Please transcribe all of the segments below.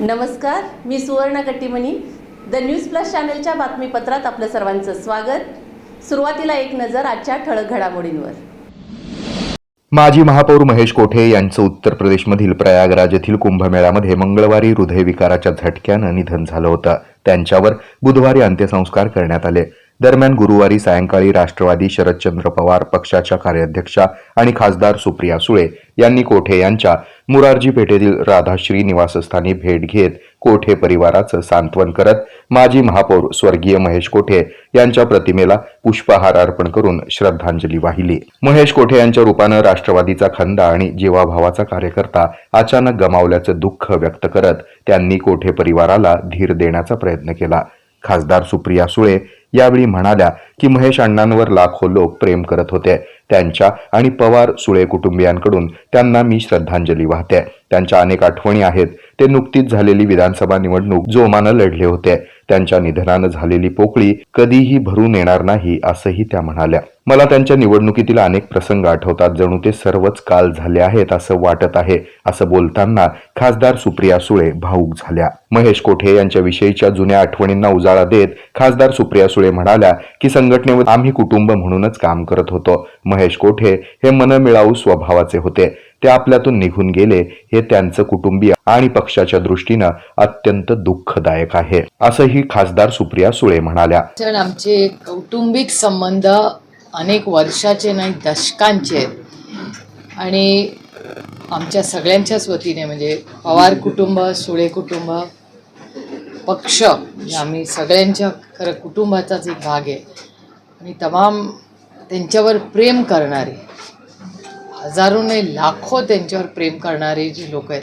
नमस्कार मी सुवर्ण Kattimani. The news plus चॅनलच्या बातमीपत्रात आपलं सर्वांचं स्वागत. सुरुवातीला एक नजर आजच्या ठळक घडामोडींवर. माजी महापौर महेश कोठे यांचं उत्तर प्रदेशमधील प्रयागराज येथील कुंभमेळ्यामध्ये मंगळवारी हृदयविकाराच्या झटक्यानं निधन झालं होतं. त्यांच्यावर बुधवारी अंत्यसंस्कार करण्यात आले. दरम्यान गुरुवारी सायंकाळी राष्ट्रवादी शरदचंद्र पवार पक्षाच्या कार्याध्यक्षा आणि खासदार सुप्रिया सुळे यांनी कोठे यांच्या मुरारजी पेठेतील राधाश्री निवासस्थानी भेट घेत कोठे परिवाराचं सांत्वन करत माजी महापौर स्वर्गीय महेश कोठे यांच्या प्रतिमेला पुष्पहार अर्पण करून श्रद्धांजली वाहिली. महेश कोठे यांच्या रूपानं राष्ट्रवादीचा खंदा आणि जीवाभावाचा कार्यकर्ता अचानक गमावल्याचं दुःख व्यक्त करत त्यांनी कोठे परिवाराला धीर देण्याचा प्रयत्न केला. खासदार सुप्रिया सुळे यावेळी म्हणाल्या की महेश अण्णांवर लाखो लोक प्रेम करत होते. त्यांच्या आणि पवार सुळे कुटुंबियांकडून त्यांना मी श्रद्धांजली वाहते. त्यांच्या अनेक आठवणी आहेत. ते नुकतीच झालेली विधानसभा निवडणूक जोमानं लढले होते. त्यांच्या निधनानं झालेली पोकळी कधीही भरून येणार नाही असंही त्या म्हणाल्या. मला त्यांच्या निवडणुकीतील अनेक प्रसंग आठवतात जणू ते सर्वच काल झाले आहेत असं वाटत आहे असं बोलताना खासदार सुप्रिया सुळे भाऊक झाल्या. महेश कोठे यांच्या विषयीच्या जुन्या आठवणींना उजाळा देत खासदार सुप्रिया सुळे म्हणाल्या की संघटनेवर आम्ही कुटुंब म्हणूनच काम करत होतो. महेश कोठे हे मनमिळाऊ स्वभावाचे होते. ते आपल्यातून निघून गेले हे त्यांचं कुटुंबीय आणि पक्षाच्या दृष्टीनं अत्यंत दुःखदायक आहे असंही खासदार सुप्रिया सुळे म्हणाल्या. आमचे कौटुंबिक संबंध अनेक वर्षाचे नाही दशकांचे. आहेत आणि आमच्या सगळ्यांच्याच वतीने म्हणजे पवार कुटुंब सुळे कुटुंब पक्ष आम्ही सगळ्यांच्या खरं कुटुंबाचाच एक भाग आहे. आणि तमाम त्यांच्यावर प्रेम करणारे हजारो नाही लाखो त्यांच्यावर प्रेम करणारे जे लोक आहेत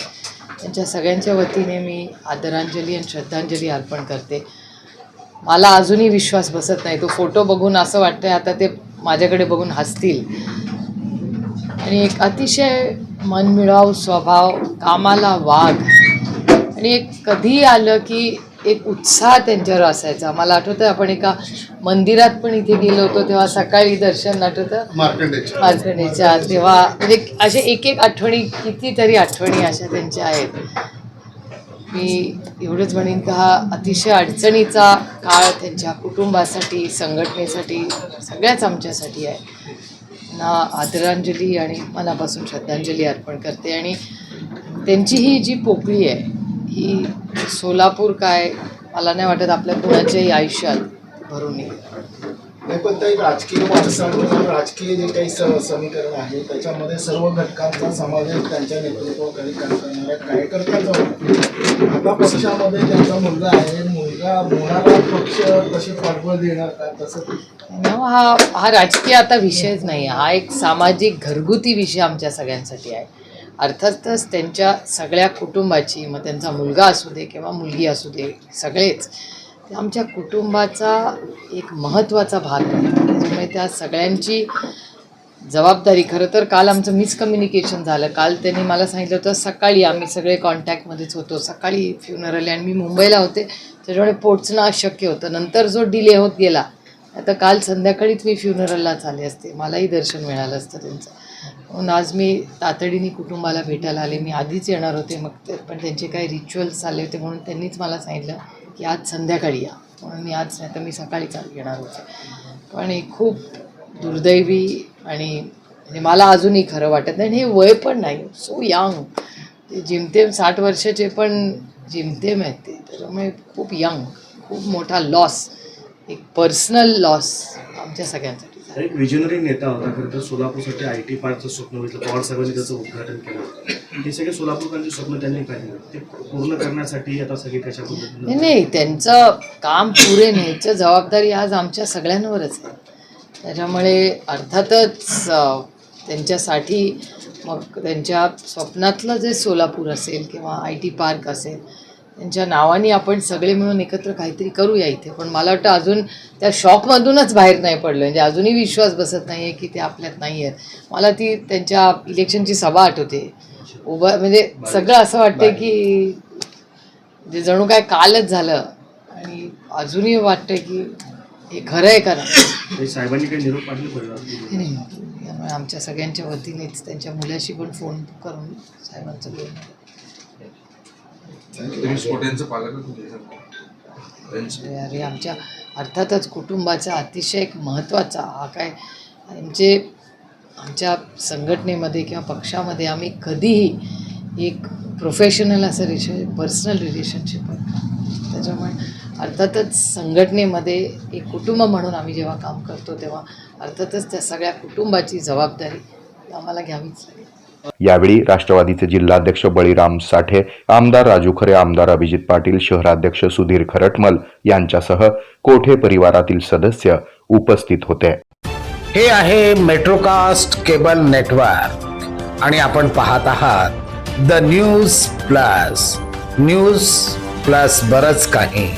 त्यांच्या सगळ्यांच्या वतीने मी आदरांजली आणि श्रद्धांजली अर्पण करते. मला अजूनही विश्वास बसत नाही तो फोटो बघून असं वाटतंय आता ते माझ्याकडे बघून हसतील. आणि एक अतिशय मनमिळाऊ स्वभाव कामाला वाघ आणि एक कधी आलं की एक उत्साह त्यांच्यावर असायचा. मला आठवतं आपण एका मंदिरात पण इथे गेलो होतो तेव्हा सकाळी दर्शन आठवतं? मार्कंडेच्या. तेव्हा म्हणजे असे एक एक आठवणी कितीतरी आठवणी अशा त्यांच्या आहेत. मी एवढंच म्हणेन का हा अतिशय अडचणीचा काळ त्यांच्या कुटुंबासाठी संघटनेसाठी सगळ्याच आमच्यासाठी आहे. ना आदरांजली आणि मनापासून श्रद्धांजली अर्पण करते. आणि त्यांची ही जी पोकळी आहे ही सोलापूर काय मला नाही वाटत आपल्या कुणाच्याही आयुष्यात भरून येईल. नाही पण ते राजकीय वारसावर राजकीय जे काही समीकरण आहे त्याच्यामध्ये सर्व घटकांचा समावेश त्यांच्या नेतृत्वाखाली काम करणाऱ्या कार्यकर्त्यांचा आता पक्षामध्ये त्यांचा मुलगा आहे मुलगा मुलाला पक्ष कसे पाठबळ देणार का? तसं हो, हा हा राजकीय आता विषयच नाही. हा एक सामाजिक घरगुती विषय आमच्या सगळ्यांसाठी आहे. अर्थातच त्यांच्या सगळ्या कुटुंबाची मग त्यांचा मुलगा असू दे किंवा मुलगी असू दे सगळेच ते आमच्या कुटुंबाचा एक महत्त्वाचा भाग आहे. त्याच्यामुळे त्या सगळ्यांची जबाबदारी खरं तर काल आमचं मिसकम्युनिकेशन झालं. काल त्यांनी मला सांगितलं होतं सकाळी आम्ही सगळे कॉन्टॅक्टमध्येच होतो. सकाळी फ्युनरल आणि मी मुंबईला होते. त्याच्यामुळे पोचणं अशक्य होतं. नंतर जो डिले होत गेला आता काल संध्याकाळीच मी फ्युनरललाच आले असते. मलाही दर्शन मिळालं असतं त्यांचं. म्हणून आज मी तातडीने कुटुंबाला भेटायला आले. मी आधीच येणार होते मग ते पण त्यांचे काही रिच्युअल्स आले होते म्हणून त्यांनीच मला सांगितलं. की आज संध्याकाळी या. म्हणून मी आज नाही तर मी सकाळी चाल येणार होते. पण हे खूप दुर्दैवी आणि म्हणजे मला अजूनही खरं वाटत नाही. आणि हे वय पण नाही. सो यंग ते जिमतेम साठ वर्षाचे पण जिमतेम आहेत ते. त्याच्यामुळे खूप यंग खूप मोठा लॉस एक पर्सनल लॉस आमच्या सगळ्यांसाठी. एक विजनरी नेता होता खरं तर सोलापूरसाठी आय टी पार्कचं स्वप्न बघितलं. पवार साहेबांनी त्याचं उद्घाटन केलं. हे सगळे सोलापूरकरांचे स्वप्न त्यांनी पाहिलं ते पूर्ण करण्यासाठी आता सगळे कशा नाही नाही त्यांचं काम पुरे न्यायचं जबाबदारी आज आमच्या सगळ्यांवरच आहे. त्याच्यामुळे अर्थातच त्यांच्यासाठी मग त्यांच्या स्वप्नातलं जे सोलापूर असेल किंवा आय टी पार्क असेल त्यांच्या नावाने आपण सगळे मिळून एकत्र काहीतरी करूया इथे. पण मला वाटतं अजून त्या शॉकमधूनच बाहेर नाही पडलं. म्हणजे अजूनही विश्वास बसत नाही आहे की ते आपल्यात नाही आहेत मला ती त्यांच्या इलेक्शनची सभा आठवते. उभं म्हणजे सगळं असं वाटतं की जे जणू काय कालच झालं. आणि अजूनही वाटतं की हे खरं आहे का नाही. साहेबांनी काही निरोप नाही. आमच्या सगळ्यांच्या वतीनेच त्यांच्या मुलाशी पण फोन करून साहेबांचं बोलणं. अरे आमच्या अर्थातच कुटुंबाचा अतिशय एक महत्त्वाचा हा काय आमचे आमच्या संघटनेमध्ये किंवा पक्षामध्ये आम्ही कधीही एक प्रोफेशनल असं रिलेशन पर्सनल रिलेशनशिप आहे. त्याच्यामुळे अर्थातच संघटनेमध्ये एक कुटुंब म्हणून आम्ही जेव्हा काम करतो तेव्हा अर्थातच त्या सगळ्या कुटुंबाची जबाबदारी आम्हाला घ्यावीच लागेल. यावेळी राष्ट्रवादीचे जिल्हाध्यक्ष बळीराम साठे आमदार राजू खरे आमदार अभिजित पाटील शहराध्यक्ष सुधीर खरटमल यांच्यासह कोठे परिवारातील सदस्य उपस्थित होते? हे आहे मेट्रोकास्ट केबल नेटवर्क आणि आपण पाहत आहात the news plus news plus बरच काही.